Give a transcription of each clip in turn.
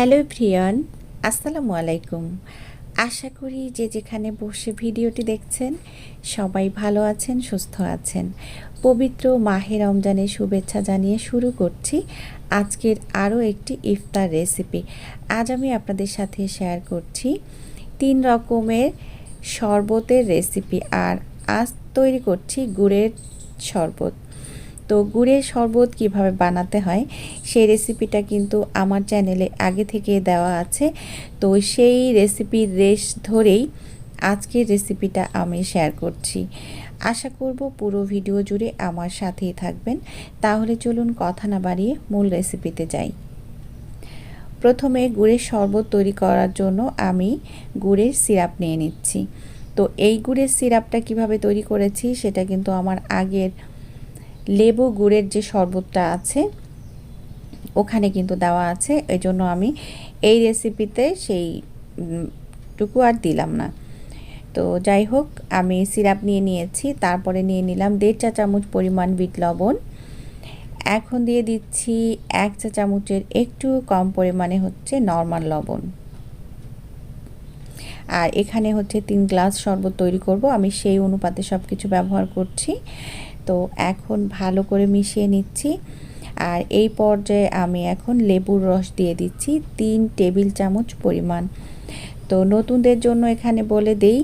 Hello প্রিয়ন, আসসালামু আলাইকুম। আশা করি যে যেখানে বসে ভিডিওটি দেখছেন, সবাই ভালো আছেন, সুস্থ আছেন। পবিত্র মাহে রমজানের শুভেচ্ছা জানিয়ে শুরু করছি আজকের আরও একটি ইফতার রেসিপি। আজ আমি আপনাদের সাথে শেয়ার করছি তিন রকমের শরবতের রেসিপি আর আজ তৈরি করছি গুড়ের শরবত। তো গুড়ের শরবত কীভাবে বানাতে হয় সেই রেসিপিটা কিন্তু আমার চ্যানেলে আগে থেকে দেওয়া আছে। তো সেই রেসিপির রেস ধরেই আজকের রেসিপিটা আমি শেয়ার করছি। আশা করব পুরো ভিডিও জুড়ে আমার সাথেই থাকবেন। তাহলে চলুন কথা না বাড়িয়ে মূল রেসিপিতে যাই। প্রথমে গুড়ের শরবত তৈরি করার জন্য আমি গুড়ের সিরাপ নিয়ে নিচ্ছি। তো এই গুড়ের সিরাপটা কীভাবে তৈরি করেছি সেটা কিন্তু আমার আগের লেবু গুড়ের যে শরবতটা আছে, ওখানে কিন্তু দেওয়া আছে। এই জন্য আমি এই রেসিপিতে সেই টুকু আর দিলাম না। তো যাই হোক, আমি সিরাপ নিয়ে নিয়েছি, তারপরে নিয়ে নিলাম দেড় চা চামচ পরিমাণ বিট লবণ। এখন দিয়ে দিচ্ছি এক চা চামচের একটু কম পরিমাণে হচ্ছে নর্মাল লবণ। আর এখানে হচ্ছে তিন গ্লাস শরবত তৈরি করব। আমি সেই অনুপাতে সব কিছু ব্যবহার করছি। তো এখন ভালো করে মিশিয়ে নিচ্ছি। আর এই পর্যায়ে আমি এখন লেবুর রস দিয়ে দিচ্ছি তিন টেবিল চামচ পরিমাণ। তো নতুনদের জন্য এখানে বলে দেই,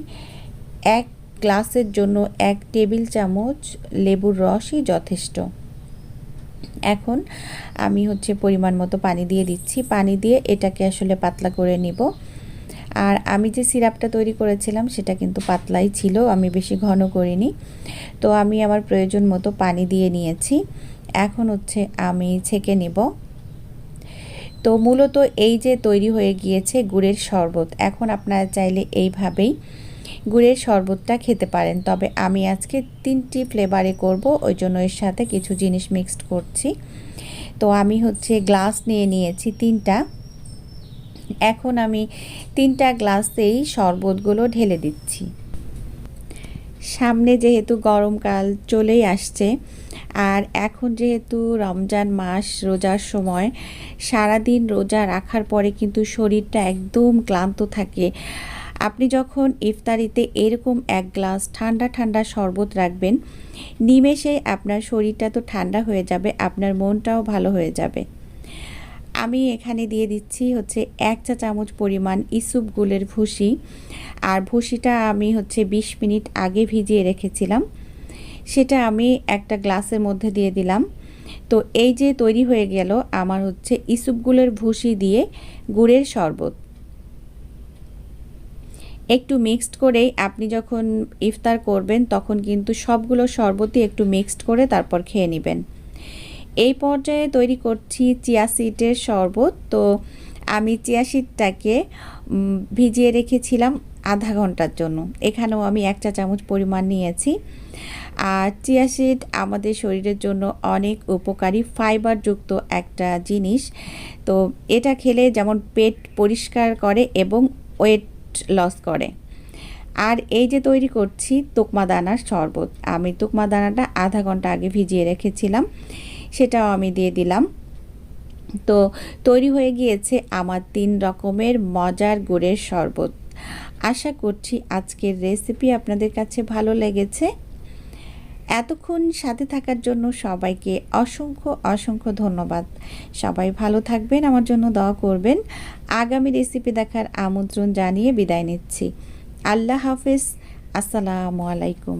এক গ্লাসের জন্য এক টেবিল চামচ লেবুর রসই যথেষ্ট। এখন আমি হচ্ছে পরিমাণ মতো পানি দিয়ে দিচ্ছি। পানি দিয়ে এটাকে আসলে পাতলা করে নিব। আর আমি যে সিরাপটা তৈরি করেছিলাম, সেটা কিন্তু পাতলাই ছিল, আমি বেশি ঘন করিনি। তো আমি আমার প্রয়োজন মতো পানি দিয়ে নিয়েছি। এখন হচ্ছে আমি ছেঁকে নিব। তো মূলত এই যে তৈরি হয়ে গিয়েছে গুড়ের শরবত, এখন আপনারা চাইলে এইভাবেই গুড়ের শরবতটা খেতে পারেন। তবে আমি আজকে তিনটি ফ্লেভারে করব, ওই জন্য এর সাথে কিছু জিনিস মিক্সড করছি। তো আমি হচ্ছে গ্লাস নিয়ে নিয়েছি তিনটা। এখন আমি তিনটা গ্লাসেই শরবতগুলো ঢেলে দিচ্ছি। সামনে যেহেতু গরমকাল চলেই আসছে, আর এখন যেহেতু রমজান মাস রোজার সময়, সারাদিন রোজা রাখার পরে কিন্তু শরীরটা একদম ক্লান্ত থাকে। আপনি যখন ইফতারিতে এরকম এক গ্লাস ঠান্ডা ঠান্ডা শরবত রাখবেন, নিমেষে আপনার শরীরটা তো ঠান্ডা হয়ে যাবে, আপনার মনটাও ভালো হয়ে যাবে। আমি এখানে দিয়ে দিচ্ছি হচ্ছে এক চা চামচ পরিমাণ ইসুপ গুলের ভুসি। আর ভুসিটা আমি হচ্ছে ২০ মিনিট আগে ভিজিয়ে রেখেছিলাম। সেটা আমি একটা গ্লাসের মধ্যে দিয়ে দিলাম। তো এই যে তৈরি হয়ে গেল আমার হচ্ছে ইসুপগুলের ভুসি দিয়ে গুড়ের শরবত। একটু মিক্সড করেই আপনি যখন ইফতার করবেন তখন কিন্তু সবগুলো শরবতই একটু মিক্সড করে তারপর খেয়ে নেবেন। এই পর্যায়ে তৈরি করছি চিয়া সিডের শরবত। তো আমি চিয়া সিডটাকে ভিজিয়ে রেখেছিলাম আধা ঘণ্টার জন্য। এখানেও আমি এক চা চামচ পরিমাণ নিয়েছি। আর চিয়া সিড আমাদের শরীরের জন্য অনেক উপকারী, ফাইবারযুক্ত একটা জিনিস। তো এটা খেলে যেমন পেট পরিষ্কার করে এবং ওয়েট লস করে। আর এই যে তৈরি করছি তুকমা দানার শরবত, আমি তুকমা দানাটা আধা ঘণ্টা আগে ভিজিয়ে রেখেছিলাম। সেটাও আমি দিয়ে দিলাম। তো তৈরি হয়ে গিয়েছে আমার তিন রকমের মজার গুড়ের শরবত। আশা করছি আজকের রেসিপি আপনাদের কাছে ভালো লেগেছে। এতক্ষণ সাথে থাকার জন্য সবাইকে অসংখ্য অসংখ্য ধন্যবাদ। সবাই ভালো থাকবেন, আমার জন্য দোয়া করবেন। আগামী রেসিপি দেখার আমন্ত্রণ জানিয়ে বিদায় নিচ্ছি। আল্লাহ হাফেজ। আসসালামু আলাইকুম।